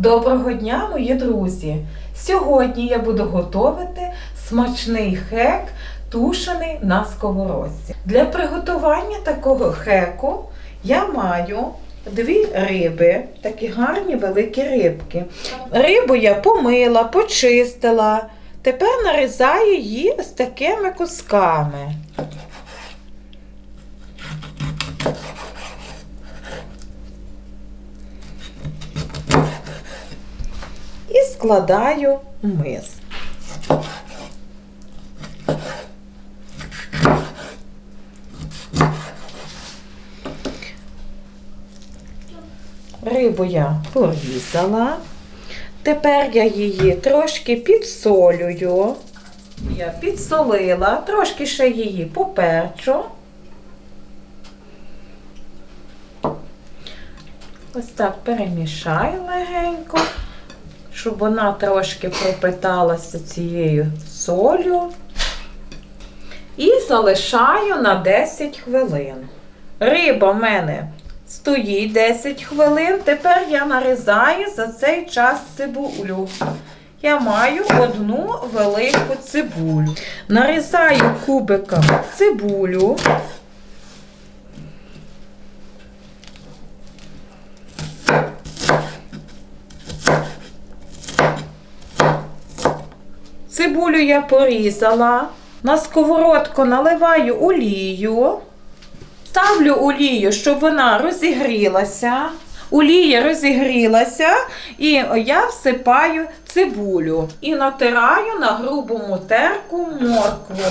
Доброго дня, мої друзі! Сьогодні я буду готувати смачний хек, тушений на сковородці. Для приготування такого хеку я маю дві риби, такі гарні великі рибки. Рибу я помила, почистила. Тепер нарізаю її з такими кусками. Складаю мис. Рибу я порізала. Тепер я її трошки підсолюю. Я підсолила, трошки ще її поперчу. Ось так перемішаю легенько щоб вона трошки пропиталася цією солью. І залишаю на 10 хвилин. Риба в мене стоїть 10 хвилин. Тепер я нарізаю за цей час цибулю. Я маю одну велику цибулю. Нарізаю кубиком цибулю. Цибулю я порізала. На сковородку наливаю олію. Ставлю олію, щоб вона розігрілася. Олія розігрілася, і я всипаю цибулю і натираю на грубому терку моркву.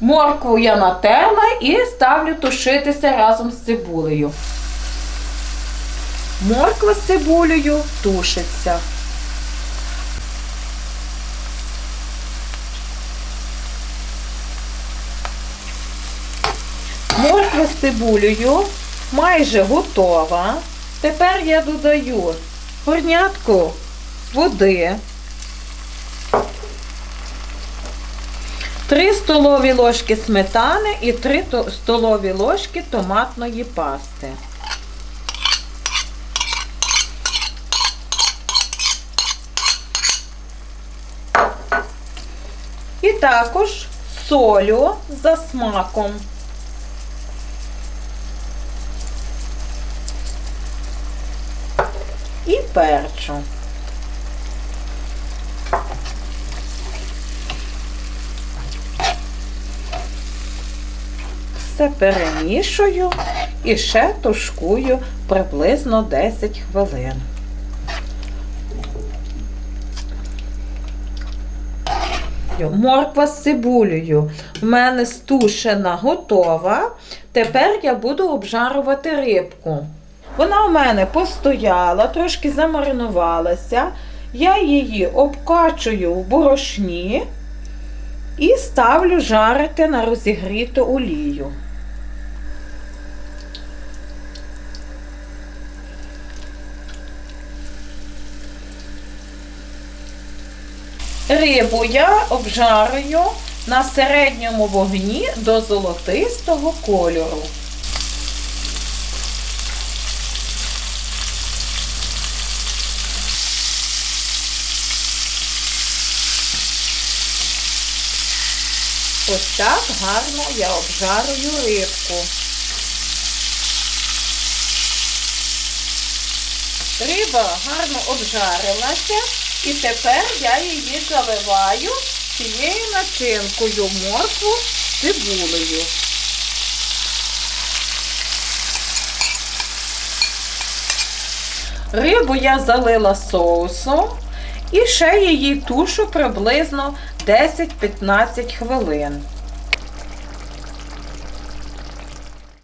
Моркву я натерла і ставлю тушитися разом з цибулею. Морква з цибулею тушиться. Морква з цибулею майже готова. Тепер я додаю горнятку води. 3 столові ложки сметани і 3 столові ложки томатної пасти. І також солю за смаком. І перчу. Все перемішую і ще тушкую приблизно 10 хвилин. Морква з цибулею в мене стушена, готова. Тепер я буду обжарувати рибку. Вона в мене постояла, трошки замаринувалася. Я її обкачую в борошні і ставлю жарити на розігріту олію. Рибу я обжарую на середньому вогні до золотистого кольору. Ось так гарно я обжарую рибку. Риба гарно обжарилася і тепер я її заливаю цією начинкою моркву з цибулею. Рибу я залила соусом і ще її тушу приблизно 10-15 хвилин.